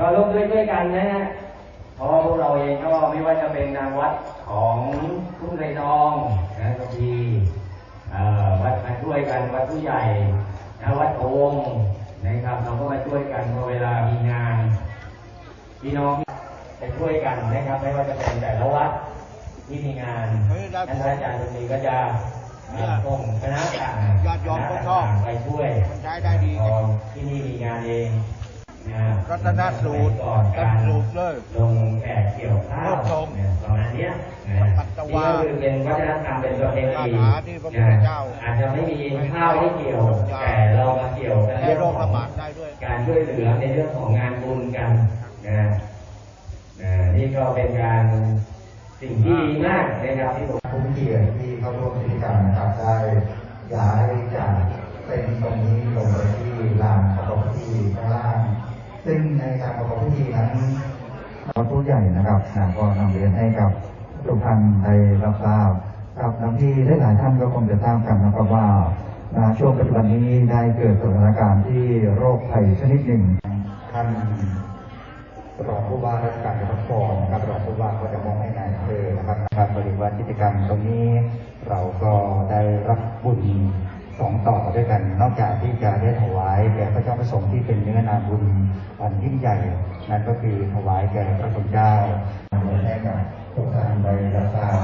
ก็ร่วมด้วยช่วยกันนะฮะเพราะว่าพวกเราเองก็ไม่ว่าจะเป็นนางวัดของทุ่งไรทองนะบางทีเอ่อวัดมาช่วยกันวัดผู้ใหญ่นะวัดโองค์นะครับเราก็มาช่วยกันพอเวลามีงานพี่น้องไปช่วยกันนะครับ ไม่ว่าจะเป็นแต่ละวัดที่มีงานเฮ้ยได้ท่านพระอาจารย์ตรงนี้ก็จะเอ่อส่งคณะต่างญาติโยมก็ชอบคณะต่างๆไปช่วยมันใช้ได้ดีพอที่นี่มีงานเองนะ รัตนสูตรก่อนการรัตนสูตรเลยลงแขกเกี่ยวข้าวรูปทรงเนี่ยประมาณเนี้ยนะปัตตนี่วาก็คือเป็นวัฒนธรรมเป็นประเพณีคาถาที่พระพุทธเจ้านะอาจจะไม่มีข้าวให้เกี่ยว แต่เรามาเกี่ยวกันให้เรื่องโรคขอระงบาดได้ด้วยการช่วยเหลือในเรื่องของงานบุญกันนะนะนี่ก็เป็นการสิ่งที่ดีมากนะครับที่ผมผู้เกียรติที่เข้าร่วมกิจกรรมนะครับได้ย้ายจากเป็นตรงนี้ลงไปที่ลานประกอบพิธีข้างล่าง ซึ่งในการประกอบพิธีนั้นวัดผู้ใหญ่นะครับนะก็นำเรียนให้กับทุกท่านได้รับทราบครับน้ำที่หลายท่านก็คงจะทราบกันนะครับว่าช่วงปัจจุบันนี้ได้เกิดสถานการณ์ที่โรคภัยชนิดหนึ่งท่านรองผู้ว่าราชการจังหวัดนครครับรองผู้ว่าก็จะมอบให้นายอำเภอนะครับการบริวารกิจกรรมตรงนี้เราก็ได้รับบุญ สองต่อด้วยกัน นอกจากที่จะได้ถวายแก่พระเจ้าประสงค์ที่เป็นเนื้อนาบุญอันยิ่งใหญ่นั่นก็คือถวายแก่พระคุณเจ้าให้กับทุกท่านได้รับทราบ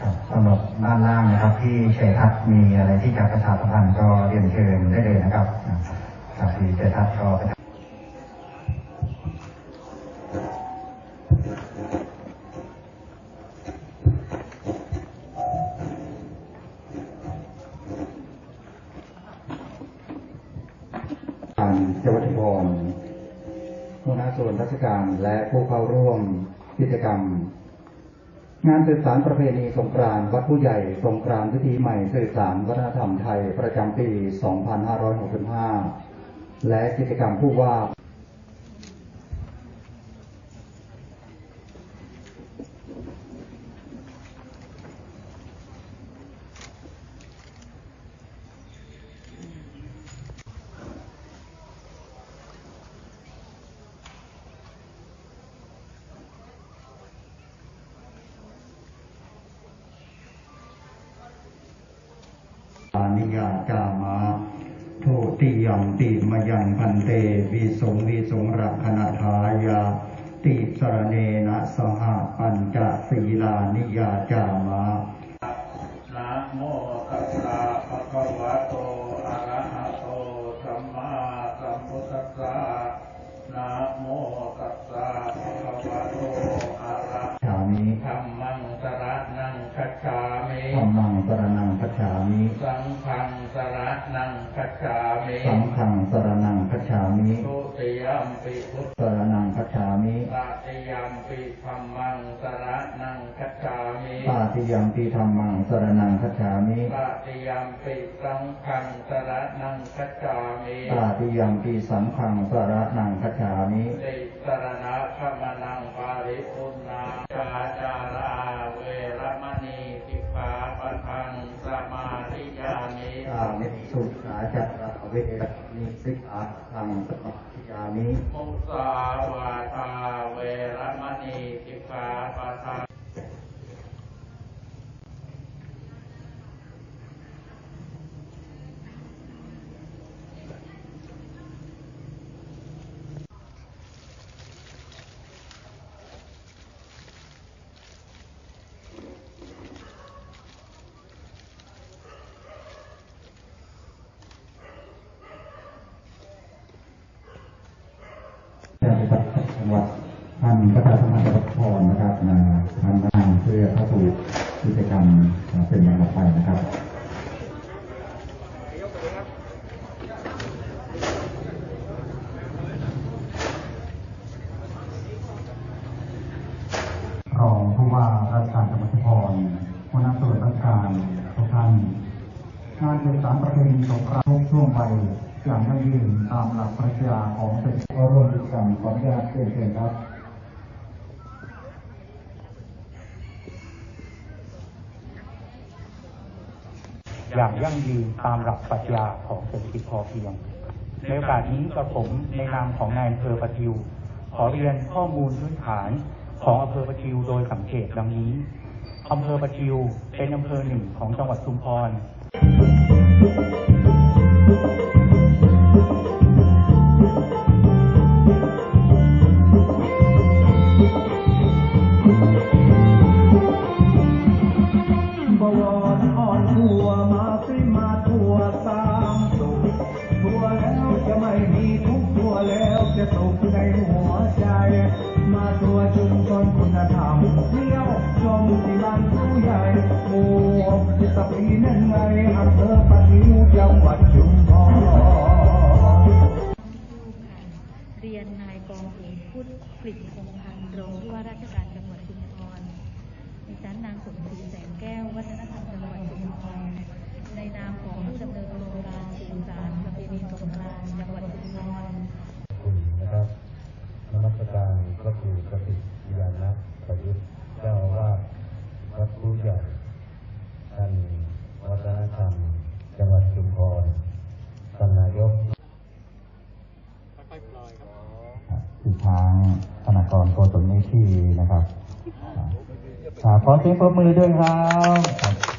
ครับสำหรับด้านล่างนะครับที่เชยทัศมีอะไรที่จะประชาสัมพันธ์ก็เรียนเชิญได้เลยนะครับครับที่เชยทัศก็ และผู้เข้าร่วมกิจกรรม งานสื่อสารประเพณีสงกรานต์วัดผู้ใหญ่สงกรานต์วิธีใหม่สื่อสารวัฒนธรรมไทยประจำปี 2565 และกิจกรรมผู้ว่า อานิยาจามาโทติยัมติมยังพันเตวิสงวิสงรักขณทายาติสรเนนะสหปัญจศีลานิยาจามานะโมตัสสะภะคะวะโตอะระหะโตสัมมาสัมพุทธัสสะนะโมตัสสะภะคะวะโต รรมังสรนังคัจฉามิ สังฆังสรนังคัจฉามิสังฆังสรนังคัจฉามิทุติยัมปิพุทสรนังคัจฉามิตติยัมปิธัมมังสรนังคัจฉามิปาติยัมปีธรรมังสรนังคัจฉามิตติยัมปิสังฆังสรนังคัจฉามิปาติยัมปีสังฆังสรนังคัจฉามิติสรณะขมนังปาริปุณ สุขาจัตระเวรนิสิกขาทังสมาธิยามิมุสาวาทาเวรมณีสิกขาปะทังจากจังหวัด ท่านประธานสมาชิกพรนะครับนะทำงานเพื่อเข้าสู่กิจกรรมเป็นอย่างต่อไปนะครับรองผู้ว่าราชการจังหวัดพรหัวหน้าส่วนราชการทุกท่านงานเป็นสารประเพณีสงกรานต์ช่วงวัยอย่างยั่งยืนตามหลักปรัชญาของเป็นก็ร่วมกิจกรรมขออนุญาตเรียนเชิญครับ อย่างยั่งยืนตามหลักปรัชญาของเศรษฐกิจพอเพียง ในโอกาสนี้กระผมในนามของนายอำเภอประทิว ขอเรียนข้อมูลพื้นฐานของอำเภอประทิวโดยสังเกตดังนี้อำเภอประทิวเป็นอำเภอหนึ่งของจังหวัดชุมพร อำเภอปะทิวจังหวัดชุมพรเรียนนายกองเอกพุทธกลิ่นคงพันธ์รองผู้ว่าราชการจังหวัดชุมพรดิฉันนางสมศรีแสงแก้ววัฒนธรรมจังหวัดชุมพรในนามของผู้ดำเนินโครงการสื่อสารประเพณีสงกรานต์จังหวัดชุมพรคุณนะครับนมัสการพระครูประสิยานะประยุทธ์เจ้าอาวาสวัดผู้ใหญ่ท่านวัฒนธรรมจังหวัดชุมพรท่านนายก อีกทางธนากรโกศลเมธีนะ ครับขอเสียงปรบมือด้วยครับ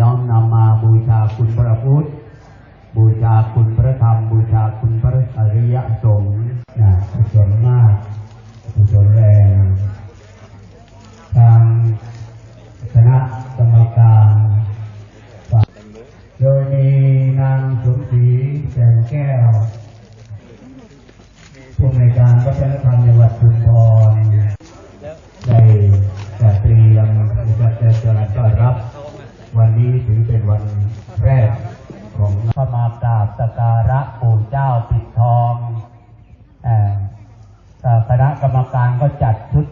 น้อมนำมาบูชาคุณพระพุทธ บูชาคุณพระธรรม บูชาคุณพระอริยสงฆ์นะกุศลมากกุศลแรงทางคณะกรรมการโดยมีนางสมศรีแสงแก้ว วันแรกของพระมากราบสการะปู่เจ้าปิดทองเอ่อคณะกรรมการก็จัดชุด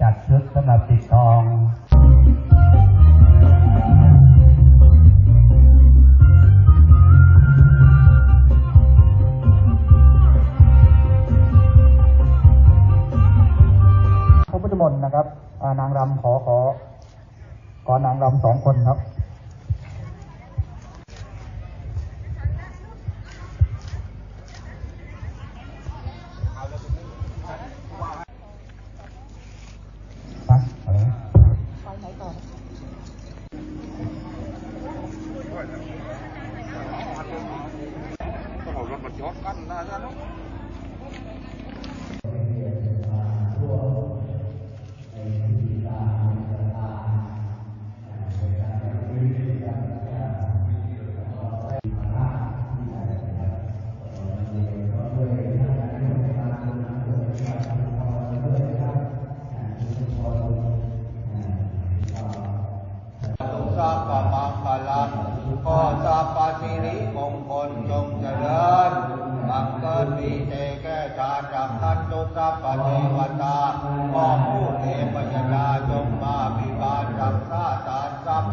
จัดชุดสำหรับปิดทองพระพุทธมนต์นะครับนางรำขอขอขอนางรำสองคนครับ Jawabkan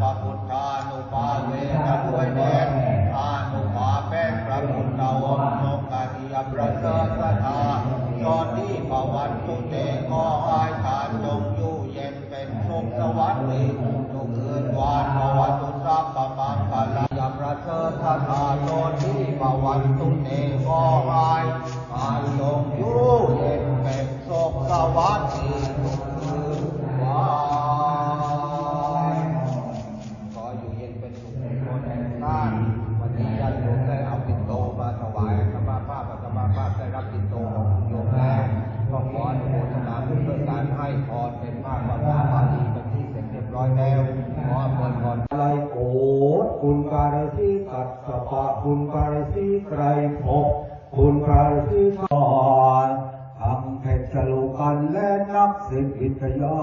พพะพุทธานุภาเวนะด้วยเดชอานุภาเป็นพระพุทธองค์ทรงกติยประเสริฐสถาจอนที่ภวันตุเตขอให้ทานจงอยู่เย็นเป็นสุขสวัสดีทุกคืนวันภวันตุสัพพะมังคลายประเสริฐสถาโนที่ภวันตุเตขอให้ทานจงอยู่ ให้พรเป็นภาพภาษาบาลีเป็นที่เสร็จเรียบร้อยแล้วขอพรพรอะไรโกดคุณการสีกัดสปะคุณการสีไกรภพคุณการสีก่อนทางเพชรโลกันและนักศิบปวิทยา